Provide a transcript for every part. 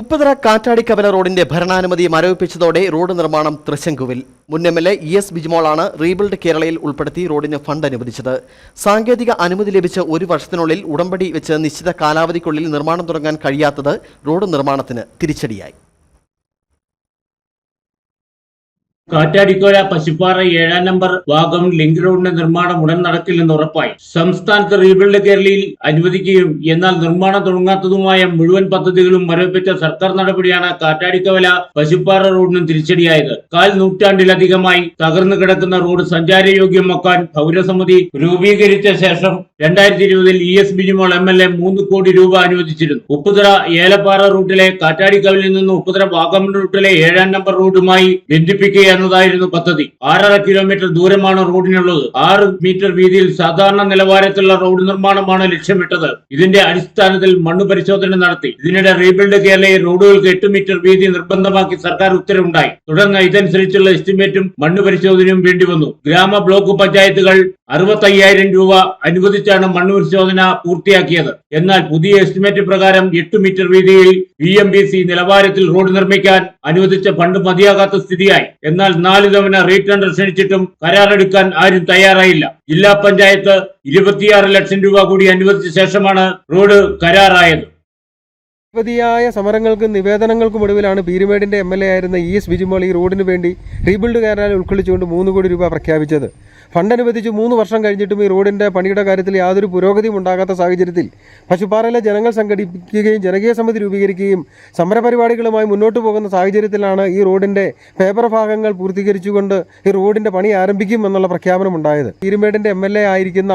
ഉപ്പുതറ കാറ്റാടിക്കവല റോഡിന്റെ ഭരണാനുമതി മരവിപ്പിച്ചതോടെ റോഡ് നിർമ്മാണം തൃശങ്കുവിൽ. മുൻ M L A E S ബിജിമോളാണ് rebuild കേരളയിൽ ഉൾപ്പെടുത്തി റോഡിന് ഫണ്ട് അനുവദിച്ചത്. സാങ്കേതിക അനുമതി ലഭിച്ച ഒരു വർഷത്തിനുള്ളിൽ ഉടമ്പടി വെച്ച് നിശ്ചിത കാലാവധിക്കുള്ളിൽ നിർമ്മാണം തുടങ്ങാൻ കഴിയാത്തത് റോഡ് നിർമ്മാണത്തിന് തിരിച്ചടിയായി. കാറ്റാടിക്കോല പശുപ്പാറ ഏഴാം നമ്പർ ഭാഗം ലിങ്ക് റോഡിന്റെ നിർമ്മാണം ഉടൻ നടക്കില്ലെന്ന് ഉറപ്പായി. സംസ്ഥാനത്ത് റീബിൽഡ് കേരളയിൽ അനുവദിക്കുകയും എന്നാൽ നിർമ്മാണം തുടങ്ങാത്തതുമായ മുഴുവൻ പദ്ധതികളും മരവിപ്പിച്ച സർക്കാർ നടപടിയാണ് കാറ്റാടിക്കവല പശുപ്പാറ റോഡിനും തിരിച്ചടിയായത്. കാൽ നൂറ്റാണ്ടിലധികമായി തകർന്നു കിടക്കുന്ന റോഡ് സഞ്ചാരയോഗ്യമാക്കാൻ പൗരസമിതി രൂപീകരിച്ച ശേഷം രണ്ടായിരത്തി ഇരുപതിൽ E S Bijimol M L A മൂന്ന് കോടി രൂപ അനുവദിച്ചിരുന്നു. ഉപ്പുതറ ഏലപ്പാറ റൂട്ടിലെ കാറ്റാടിക്കവലിൽ നിന്ന് ഉപ്പുതറ വാഗമൺ റൂട്ടിലെ ഏഴാം നമ്പർ റൂട്ടുമായി ബന്ധിപ്പിക്കുക എന്നതായിരുന്നു പദ്ധതി. ആറര കിലോമീറ്റർ ദൂരമാണ് റോഡിനുള്ളത്. ആറ് മീറ്റർ വീതിയിൽ സാധാരണ നിലവാരത്തിലുള്ള റോഡ് നിർമ്മാണമാണ് ലക്ഷ്യമിട്ടത്. ഇതിന്റെ അടിസ്ഥാനത്തിൽ മണ്ണ് പരിശോധന നടത്തി. ഇതിനിടെ റീബിൽഡ് കേരളയിൽ റോഡുകൾക്ക് എട്ട് മീറ്റർ വീതി നിർബന്ധമാക്കി സർക്കാർ ഉത്തരവുണ്ടായി. തുടർന്ന് ഇതനുസരിച്ചുള്ള എസ്റ്റിമേറ്റും മണ്ണ് പരിശോധനയും വേണ്ടിവന്നു. ഗ്രാമ ബ്ലോക്ക് പഞ്ചായത്തുകൾ അറുപത്തയ്യായിരം രൂപ അനുവദിച്ചാണ് മണ്ണ് പരിശോധന പൂർത്തിയാക്കിയത്. എന്നാൽ പുതിയ എസ്റ്റിമേറ്റ് പ്രകാരം എട്ട് മീറ്റർ വീതിയിൽ വി എം ബി സി നിലവാരത്തിൽ റോഡ് നിർമ്മിക്കാൻ അനുവദിച്ച ഫണ്ട് മതിയാകാത്ത സ്ഥിതിയായി. എന്നാൽ നാല് തവണ റീടെൻഡർ ക്ഷണിച്ചിട്ടും കരാറെടുക്കാൻ ആരും തയ്യാറായില്ല. ജില്ലാ പഞ്ചായത്ത് ഇരുപത്തിയാറ് ലക്ഷം രൂപ കൂടി അനുവദിച്ച ശേഷമാണ് റോഡ് കരാറായത്. നിരവധിയായ സമരങ്ങൾക്കും നിവേദനങ്ങൾക്കും ഒടുവിലാണ് പീരുമേടിന്റെ എം എൽ എ ആയിരുന്ന ഇ എസ് ബിജിമോൾ ഈ റോഡിന് വേണ്ടി റീബിൽഡ് കയറാൻ ഉൾക്കൊള്ളിച്ചുകൊണ്ട് മൂന്ന് കോടി രൂപ പ്രഖ്യാപിച്ചത്. ഫണ്ട് അനുവദിച്ച് മൂന്ന് വർഷം കഴിഞ്ഞിട്ടും ഈ റോഡിന്റെ പണിയുടെ കാര്യത്തിൽ യാതൊരു പുരോഗതിയും ഉണ്ടാകാത്ത സാഹചര്യത്തിൽ പശുപ്പാറയിലെ ജനങ്ങൾ സംഘടിപ്പിക്കുകയും ജനകീയ സമിതി രൂപീകരിക്കുകയും സമരപരിപാടികളുമായി മുന്നോട്ട് പോകുന്ന സാഹചര്യത്തിലാണ് ഈ റോഡിന്റെ പേപ്പർ ഭാഗങ്ങൾ പൂർത്തീകരിച്ചുകൊണ്ട് ഈ റോഡിന്റെ പണി ആരംഭിക്കും എന്നുള്ള പ്രഖ്യാപനം ഉണ്ടായത് പീരുമേടിന്റെ എം എൽ എ ആയിരിക്കുന്ന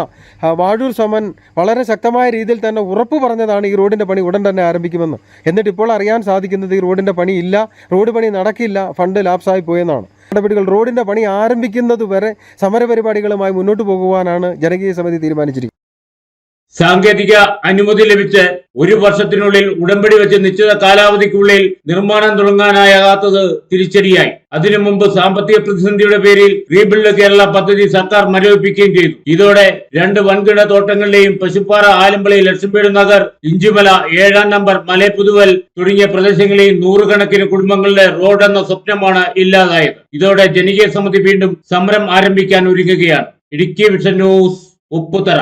വാഴൂർ സമൻ വളരെ ശക്തമായ രീതിയിൽ തന്നെ ഉറപ്പ് പറഞ്ഞതാണ് ഈ റോഡിന്റെ പണി ഉടൻ തന്നെ ആരംഭിക്കുമെന്ന്. എന്നിട്ട് ഇപ്പോൾ അറിയാൻ സാധിക്കുന്നത് ഈ റോഡിന്റെ പണി ഇല്ല റോഡ് പണി നടക്കില്ല ഫണ്ട് ലാപ്സായി പോയെന്നാണ്. നടപടികൾ റോഡിന്റെ പണി ആരംഭിക്കുന്നത് വരെ സമരപരിപാടികളുമായി മുന്നോട്ട് പോകുവാനാണ് ജനകീയ സമിതി തീരുമാനിച്ചിരിക്കുന്നത്. സാങ്കേതിക അനുമതി ലഭിച്ച് ഒരു വർഷത്തിനുള്ളിൽ ഉടമ്പടി വെച്ച് നിശ്ചിത കാലാവധിക്കുള്ളിൽ നിർമ്മാണം തുടങ്ങാനാകാത്തത് തിരിച്ചടിയായി. അതിനു മുമ്പ് സാമ്പത്തിക പ്രതിസന്ധിയുടെ പേരിൽ റീബിൽഡ് കേരള പദ്ധതി സർക്കാർ മരവിപ്പിക്കുകയും ചെയ്തു. ഇതോടെ രണ്ട് വൻകിട തോട്ടങ്ങളിലെയും പശുപ്പാറ ആലമ്പളി ലക്ഷ്മീട് നഗർ ഇഞ്ചുമല ഏഴാം നമ്പർ മലയപ്പുതുവൽ തുടങ്ങിയ പ്രദേശങ്ങളിലെയും നൂറുകണക്കിന് കുടുംബങ്ങളുടെ റോഡ് എന്ന സ്വപ്നമാണ് ഇല്ലാതായത്. ഇതോടെ ജനകീയ സമിതി വീണ്ടും സമരം ആരംഭിക്കാൻ ഒരുങ്ങുകയാണ്. Idukki vision news Upputhara.